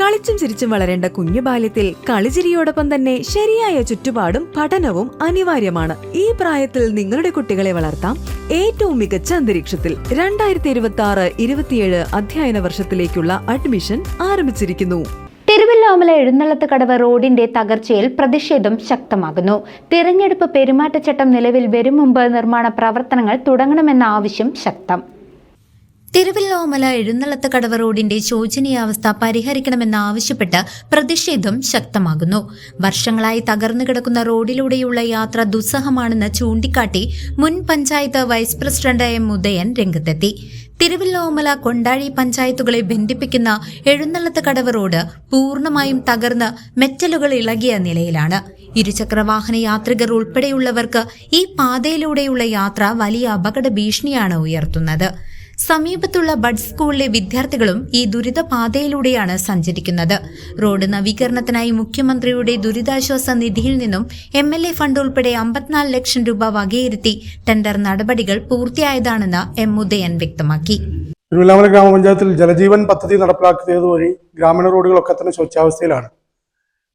കളിച്ചും ചിരിച്ചും വളരേണ്ട കുഞ്ഞു ബാല്യത്തിൽ കളിചിരിയോടൊപ്പം തന്നെ ശരിയായ ചുറ്റുപാടും പഠനവും അനിവാര്യമാണ്. ഈ പ്രായത്തിൽ നിങ്ങളുടെ കുട്ടികളെ വളർത്താം ഏറ്റവും മികച്ച അന്തരീക്ഷത്തിൽ. രണ്ടായിരത്തി ഇരുപത്തി ആറ് ഇരുപത്തിയേഴ് അധ്യയന വർഷത്തിലേക്കുള്ള അഡ്മിഷൻ ആരംഭിച്ചിരിക്കുന്നു. തിരുവല്ലോമല എഴുന്നള്ളത്ത് കടവ് റോഡിന്റെ തകർച്ചയിൽ പ്രതിഷേധം ശക്തമാകുന്നു. തിരഞ്ഞെടുപ്പ് പെരുമാറ്റച്ചട്ടം നിലവിൽ വരും മുമ്പ് നിർമ്മാണ പ്രവർത്തനങ്ങൾ തുടങ്ങണമെന്ന ആവശ്യം ശക്തം. തിരുവല്ലോമല എഴുന്നള്ളത്ത് കടവ് റോഡിന്റെ ശോചനീയാവസ്ഥ പരിഹരിക്കണമെന്നാവശ്യപ്പെട്ട് പ്രതിഷേധം ശക്തമാകുന്നു. വർഷങ്ങളായി തകർന്നു കിടക്കുന്ന റോഡിലൂടെയുള്ള യാത്ര ദുസ്സഹമാണെന്ന് ചൂണ്ടിക്കാട്ടി മുൻ panchayat vice president M. Udayan രംഗത്തെത്തി. തിരുവല്ലോമല കൊണ്ടാഴി പഞ്ചായത്തുകളെ ബന്ധിപ്പിക്കുന്ന എഴുന്നള്ളത്ത് കടവ് റോഡ് പൂർണമായും തകർന്ന് മെറ്റലുകൾ ഇളകിയ നിലയിലാണ്. ഇരുചക്ര വാഹന യാത്രികർ ഉൾപ്പെടെയുള്ളവർക്ക് ഈ പാതയിലൂടെയുള്ള യാത്ര വലിയ അപകട ഭീഷണിയാണ് ഉയർത്തുന്നത്. സമീപത്തുള്ള ബഡ് സ്കൂളിലെ വിദ്യാർത്ഥികളും ഈ ദുരിതപാതയിലൂടെയാണ് സഞ്ചരിക്കുന്നത്. റോഡ് നവീകരണത്തിനായി മുഖ്യമന്ത്രിയുടെ ദുരിതാശ്വാസ നിധിയിൽ നിന്നും എം എൽ എ ഫണ്ട് ഉൾപ്പെടെ അമ്പത്തിനാല് ലക്ഷം രൂപ വകയിരുത്തി ടെൻഡർ നടപടികൾ പൂർത്തിയായതാണെന്ന് എം ഉദയൻ വ്യക്തമാക്കി. തിരുവല്ലാമല ഗ്രാമപഞ്ചായത്തിൽ ജലജീവൻ പദ്ധതി നടപ്പിലാക്കിയത് വഴി ഗ്രാമീണ റോഡുകളൊക്കെ തന്നെ ശോച്യാവസ്ഥയിലാണ്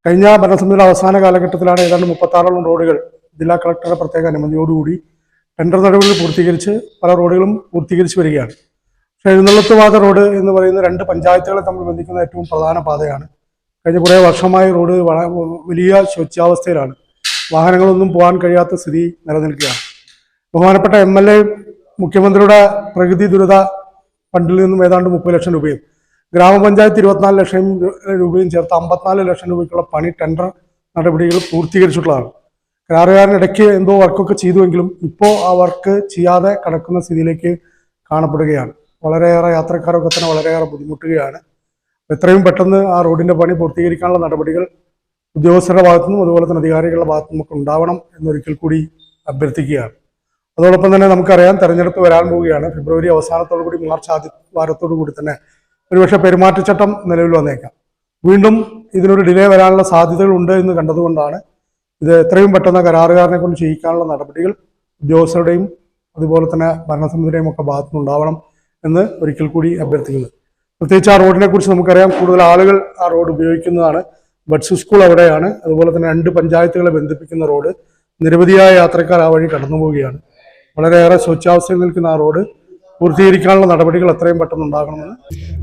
കഴിഞ്ഞ ഭരണസമിതിയുടെ അവസാന കാലഘട്ടത്തിലാണ് ഏതാണ്ട് മുപ്പത്താറോളം റോഡുകൾ ജില്ലാ കളക്ടറുടെ പ്രത്യേക അനുമതിയോടുകൂടി ടെൻഡർ നടപടികൾ പൂർത്തീകരിച്ച് പല റോഡുകളും പൂർത്തീകരിച്ച് വരികയാണ്. പക്ഷേ എഴുന്നള്ളത്ത് പാത റോഡ് എന്ന് പറയുന്ന രണ്ട് പഞ്ചായത്തുകളെ തമ്മിൽ ബന്ധിക്കുന്ന ഏറ്റവും പ്രധാന പാതയാണ്. കഴിഞ്ഞ കുറേ വർഷമായി റോഡ് വലിയ ശോച്യാവസ്ഥയിലാണ്. വാഹനങ്ങളൊന്നും പോകാൻ കഴിയാത്ത സ്ഥിതി നിലനിൽക്കുകയാണ്. ബഹുമാനപ്പെട്ട എം എൽ എ മുഖ്യമന്ത്രിയുടെ പ്രകൃതി ദുരിത ഫണ്ടിൽ നിന്നും ഏതാണ്ട് മുപ്പത് ലക്ഷം രൂപയും ഗ്രാമപഞ്ചായത്ത് ഇരുപത്തിനാല് ലക്ഷം രൂപയും ചേർത്ത് അമ്പത്തിനാല് ലക്ഷം രൂപയ്ക്കുള്ള പണി ടെൻഡർ നടപടികൾ പൂർത്തീകരിച്ചിട്ടുള്ളതാണ്. കരാറുകാരൻ ഇടയ്ക്ക് എന്തോ വർക്കൊക്കെ ചെയ്തുവെങ്കിലും ഇപ്പോൾ ആ വർക്ക് ചെയ്യാതെ കിടക്കുന്ന സ്ഥിതിയിലേക്ക് കാണപ്പെടുകയാണ്. വളരെയേറെ യാത്രക്കാരൊക്കെ തന്നെ വളരെയേറെ ബുദ്ധിമുട്ടുകയാണ്. എത്രയും പെട്ടെന്ന് ആ റോഡിന്റെ പണി പൂർത്തീകരിക്കാനുള്ള നടപടികൾ ഉദ്യോഗസ്ഥരുടെ ഭാഗത്തുനിന്നും അതുപോലെ തന്നെ അധികാരികളുടെ ഭാഗത്തുനിന്നും ഒക്കെ ഉണ്ടാവണം എന്നൊരിക്കൽ കൂടി അഭ്യർത്ഥിക്കുകയാണ്. അതോടൊപ്പം തന്നെ നമുക്കറിയാം തെരഞ്ഞെടുപ്പ് വരാൻ പോവുകയാണ്. ഫെബ്രുവരി അവസാനത്തോടു കൂടി മാർച്ച് ആദ്യ വാരത്തോടു കൂടി തന്നെ ഒരുപക്ഷെ പെരുമാറ്റച്ചട്ടം നിലവിൽ വന്നേക്കാം. വീണ്ടും ഇതിനൊരു ഡിലേ വരാനുള്ള സാധ്യതകളുണ്ട് എന്ന് കണ്ടതുകൊണ്ടാണ് ഇത് എത്രയും പെട്ടെന്ന് കരാറുകാരനെ കൊണ്ട് ചെയ്യിക്കാനുള്ള നടപടികൾ ഉദ്യോഗസ്ഥരുടെയും അതുപോലെ തന്നെ ഭരണസമിതിയുടെയും ഒക്കെ ഭാഗത്തു ഉണ്ടാവണം എന്ന് ഒരിക്കൽ കൂടി അഭ്യർത്ഥിക്കുന്നു. പ്രത്യേകിച്ച് ആ റോഡിനെ കുറിച്ച് നമുക്കറിയാം കൂടുതൽ ആളുകൾ ആ റോഡ് ഉപയോഗിക്കുന്നതാണ്. ബഡ്സ് സ്കൂൾ അവിടെയാണ്. അതുപോലെ തന്നെ രണ്ട് പഞ്ചായത്തുകളെ ബന്ധിപ്പിക്കുന്ന റോഡ് നിരവധിയായ യാത്രക്കാർ ആ വഴി കടന്നു പോവുകയാണ് വളരെയേറെ സ്വച്ഛാവസ്ഥയിൽ നിൽക്കുന്ന ആ റോഡ് പൂർത്തീകരിക്കാനുള്ള നടപടികൾ എത്രയും പെട്ടെന്ന് ഉണ്ടാകണമെന്ന്.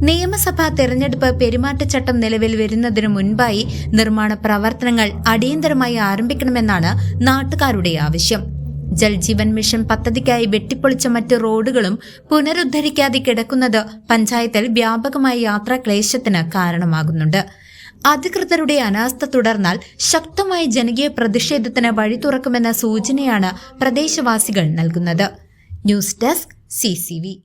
നിയമസഭാ തെരഞ്ഞെടുപ്പ് പെരുമാറ്റച്ചട്ടം നിലവിൽ വരുന്നതിനു മുൻപായി നിർമ്മാണ പ്രവർത്തനങ്ങൾ അടിയന്തരമായി ആരംഭിക്കണമെന്നാണ് നാട്ടുകാരുടെ ആവശ്യം. ജൽജീവൻ മിഷൻ പദ്ധതിക്കായി വെട്ടിപ്പൊളിച്ച മറ്റ് റോഡുകളും പുനരുദ്ധരിക്കാതെ കിടക്കുന്നത് പഞ്ചായത്തിൽ വ്യാപകമായ യാത്രാക്ലേശത്തിന് കാരണമാകുന്നുണ്ട്. അധികൃതരുടെ അനാസ്ഥ തുടർന്നാൽ ശക്തമായ ജനകീയ പ്രതിഷേധത്തിന് വഴി തുറക്കുമെന്ന സൂചനയാണ് പ്രദേശവാസികൾ നൽകുന്നത്. News desk CCV.